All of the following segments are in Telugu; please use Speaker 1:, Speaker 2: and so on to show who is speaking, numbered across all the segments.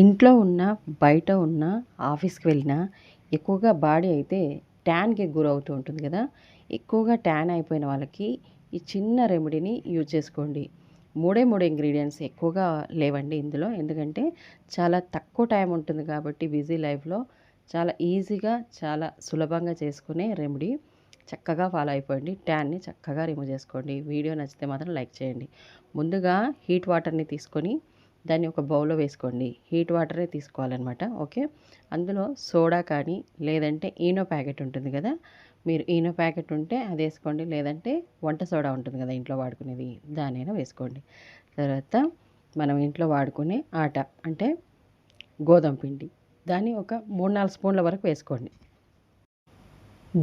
Speaker 1: ఇంట్లో ఉన్న బయట ఉన్న ఆఫీస్కి వెళ్ళినా ఎక్కువగా బాడీ అయితే ట్యాన్కి గురవుతూ ఉంటుంది కదా. ఎక్కువగా ట్యాన్ అయిపోయిన వాళ్ళకి ఈ చిన్న రెమెడీని యూజ్ చేసుకోండి. మూడే మూడు ఇంగ్రీడియంట్స్ ఎక్కువగా లేవండి ఇందులో. ఎందుకంటే చాలా తక్కువ టైం ఉంటుంది కాబట్టి బిజీ లైఫ్లో చాలా ఈజీగా చాలా సులభంగా చేసుకునే రెమెడీ చక్కగా ఫాలో అయిపోండి. ట్యాన్ని చక్కగా రిమూవ్ చేసుకోండి. వీడియో నచ్చితే మాత్రం లైక్ చేయండి. ముందుగా హీట్ వాటర్ని తీసుకొని దాన్ని ఒక బౌల్లో వేసుకోండి. హీట్ వాటరే తీసుకోవాలన్నమాట. ఓకే? అందులో సోడా కానీ లేదంటే ఈనో ప్యాకెట్ ఉంటుంది కదా? మీరు ఈనో ప్యాకెట్ ఉంటే అది వేసుకోండి. లేదంటే వంట సోడా ఉంటుంది కదా ఇంట్లో వాడుకునేది? దానైనా వేసుకోండి. తర్వాత మనం ఇంట్లో వాడుకునే ఆట అంటే గోధుమ పిండి. దాన్ని ఒక మూడు నాలుగు స్పూన్ల వరకు వేసుకోండి.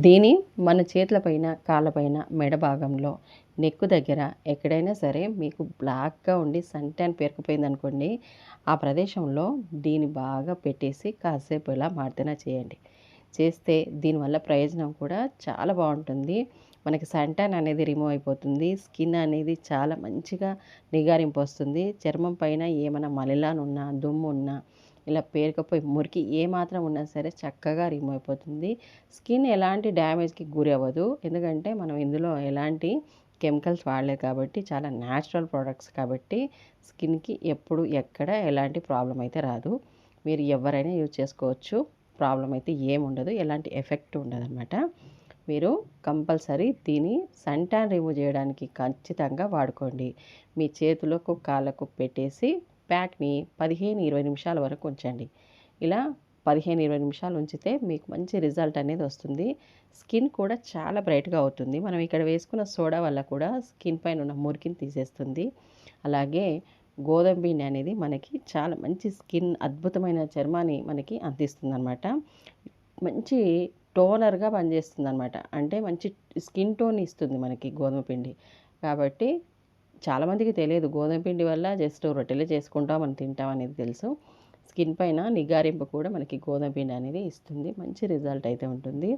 Speaker 1: దీని మన చేతులపైన కాళ్ళపైన మెడ భాగంలో నెక్కు దగ్గర ఎక్కడైనా సరే మీకు బ్లాక్గా ఉండి సన్ ట్యాన్ పేరుకుపోయింది అనుకోండి ఆ ప్రదేశంలో దీన్ని బాగా పెట్టేసి కాసేపు ఇలా మార్తెనా చేయండి. చేస్తే దీనివల్ల ప్రయోజనం కూడా చాలా బాగుంటుంది. మనకి సన్ అనేది రిమూవ్ అయిపోతుంది. స్కిన్ అనేది చాలా మంచిగా నిగారింపు వస్తుంది చర్మం పైన ఏమైనా మలిలానున్నా దుమ్ము ఉన్నా ఇలా పేరుకపోయి మురికి ఏ మాత్రం ఉన్నా సరే చక్కగా రిమూవ్ అయిపోతుంది. స్కిన్ ఎలాంటి డ్యామేజ్కి గురి అవ్వదు. ఎందుకంటే మనం ఇందులో ఎలాంటి కెమికల్స్ వాడలేదు కాబట్టి చాలా న్యాచురల్ ప్రోడక్ట్స్ కాబట్టి స్కిన్కి ఎప్పుడు ఎక్కడ ఎలాంటి ప్రాబ్లం అయితే రాదు. మీరు ఎవరైనా యూజ్ చేసుకోవచ్చు. ప్రాబ్లం అయితే ఏముండదు ఎలాంటి ఎఫెక్ట్ ఉండదు అనమాట మీరు కంపల్సరీ దీన్ని సన్ ట్యాన్ రిమూవ్ చేయడానికి ఖచ్చితంగా వాడుకోండి. మీ చేతులకు కాళ్ళకు పెట్టేసి ప్యాక్ని పదిహేను ఇరవై నిమిషాల వరకు ఉంచండి. ఇలా పదిహేను ఇరవై నిమిషాలు ఉంచితే మీకు మంచి రిజల్ట్ అనేది వస్తుంది. స్కిన్ కూడా చాలా బ్రైట్గా అవుతుంది. మనం ఇక్కడ వేసుకున్న సోడా వల్ల కూడా స్కిన్ పైన ఉన్న మురికిని తీసేస్తుంది. అలాగే గోధుమ పిండి అనేది మనకి చాలా మంచి స్కిన్ అద్భుతమైన చర్మాన్ని మనకి అందిస్తుంది అనమాట మంచి టోనర్గా పనిచేస్తుంది అనమాట అంటే మంచి స్కిన్ టోన్ ఇస్తుంది మనకి గోధుమ పిండి. కాబట్టి చాలామందికి తెలియదు. గోధుమ పిండి వల్ల జస్ట్ రొట్టెలు చేసుకుంటాం మనం తింటాం అనేది తెలుసు. స్కిన్ పైన నిగారింపు కూడా మనకి గోధుమ పిండి అనేది ఇస్తుంది. మంచి రిజల్ట్ అయితే ఉంటుంది.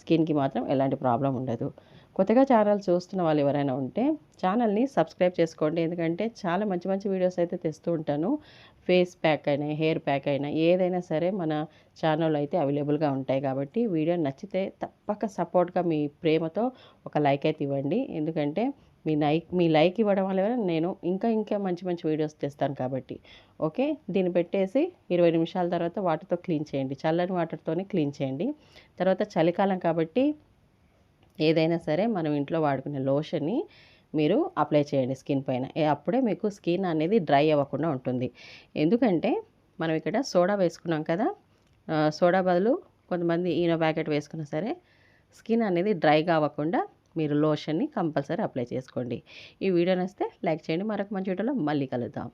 Speaker 1: స్కిన్కి మాత్రం ఎలాంటి ప్రాబ్లం ఉండదు. కొత్తగా ఛానల్ చూస్తున్న వాళ్ళు ఎవరైనా ఉంటే ఛానల్ని సబ్స్క్రైబ్ చేసుకోండి. ఎందుకంటే చాలా మంచి మంచి వీడియోస్ అయితే తెస్తూ ఉంటాను. ఫేస్ ప్యాక్ అయినా హెయిర్ ప్యాక్ అయినా ఏదైనా సరే మన ఛానల్లో అయితే అవైలబుల్గా ఉంటాయి కాబట్టి వీడియో నచ్చితే తప్పక సపోర్ట్గా మీ ప్రేమతో ఒక లైక్ అయితే ఇవ్వండి. ఎందుకంటే మీ లైక్ మీ లైక్ ఇవ్వడం వల్ల నేను ఇంకా ఇంకా మంచి మంచి వీడియోస్ తెస్తాను కాబట్టి. ఓకే? దీన్ని పెట్టేసి ఇరవై నిమిషాల తర్వాత వాటర్తో క్లీన్ చేయండి. చల్లని వాటర్తోనే క్లీన్ చేయండి. తర్వాత చలికాలం కాబట్టి ఏదైనా సరే మనం ఇంట్లో వాడుకునే లోషన్ని మీరు అప్లై చేయండి స్కిన్ పైన. అప్పుడే మీకు స్కిన్ అనేది డ్రై అవ్వకుండా ఉంటుంది. ఎందుకంటే మనం ఇక్కడ సోడా వేసుకున్నాం కదా సోడా బదులు కొంతమంది ఈనో ప్యాకెట్ వేసుకున్నా సరే స్కిన్ అనేది డ్రైగా అవ్వకుండా మీరు లోషన్ని కంపల్సరీ అప్లై చేసుకోండి. ఈ వీడియో నచ్చితే లైక్ చేయండి. మరొక మంచి వీడియోలో మళ్ళీ కలుద్దాం.